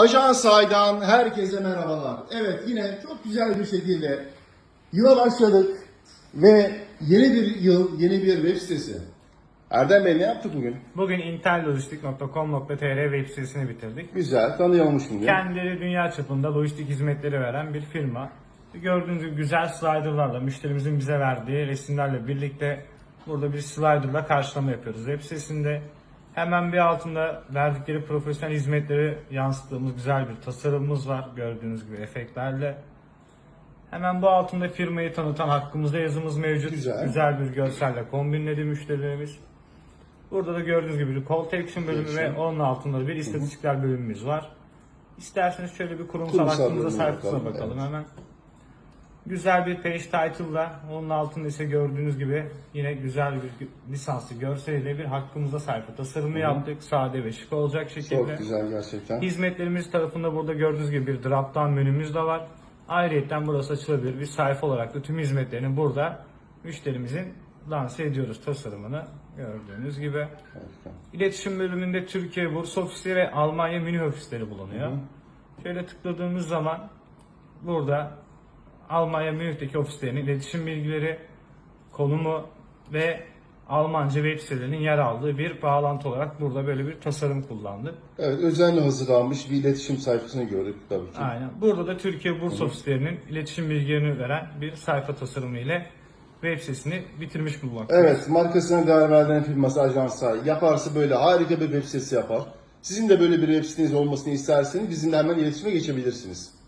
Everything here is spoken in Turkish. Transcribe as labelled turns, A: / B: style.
A: Ajans Ay'dan herkese merhabalar. Evet yine çok güzel bir şekilde yıla başladık ve yeni bir yıl, yeni bir web sitesi. Erdem Bey ne yaptık bugün?
B: Bugün intellojistik.com.tr web sitesini bitirdik.
A: Güzel, tanıyalım şimdi.
B: Kendileri dünya çapında lojistik hizmetleri veren bir firma. Gördüğünüz gibi güzel sliderlarla, müşterimizin bize verdiği resimlerle birlikte burada bir sliderla karşılama yapıyoruz. Web sitesinde hemen bir altında verdikleri profesyonel hizmetleri yansıttığımız güzel bir tasarımımız var. Gördüğünüz gibi efektlerle. Hemen bu altında firmayı tanıtan hakkımızda yazımız mevcut.
A: Güzel.
B: bir görselle kombinledi müşterilerimiz. Burada da gördüğünüz gibi bir call to action bölümü ve
A: Action.
B: onun altında bir istatistikler bölümümüz var. İsterseniz şöyle bir kurumsal,
A: Kurumsal bölümüne
B: sayfasına
A: bakalım,
B: bakalım,
A: evet.
B: hemen. Güzel bir page title'la onun altında ise gördüğünüz gibi yine güzel bir lisanslı görseliyle bir hakkımızda sayfa tasarımı yaptık. Sade ve şık olacak şekilde.
A: Çok güzel gerçekten.
B: Hizmetlerimiz tarafında burada gördüğünüz gibi bir drop down menümüz de var. Ayrıca burası açılabilir bir sayfa olarak da tüm hizmetlerini burada müşterimizin lanse ediyoruz tasarımını gördüğünüz gibi.
A: Harika.
B: İletişim bölümünde Türkiye Bursa ofisleri ve Almanya mini ofisleri bulunuyor. Şöyle tıkladığımız zaman burada Almanya Münih'teki ofislerinin iletişim bilgileri, konumu ve Almanca web sitelerinin yer aldığı bir bağlantı olarak burada böyle bir tasarım kullandık.
A: Evet, özenle hazırlanmış bir iletişim sayfasını gördük tabii ki.
B: Aynen. Burada da Türkiye Bursa ofislerinin iletişim bilgilerini veren bir sayfa tasarımı ile web sitesini bitirmiş bulunmaktayız.
A: Evet, markasına değer veren firması Ajans Ay yaparsa böyle harika bir web sitesi yapar. Sizin de böyle bir web siteniz olmasını isterseniz bizimle hemen iletişime geçebilirsiniz.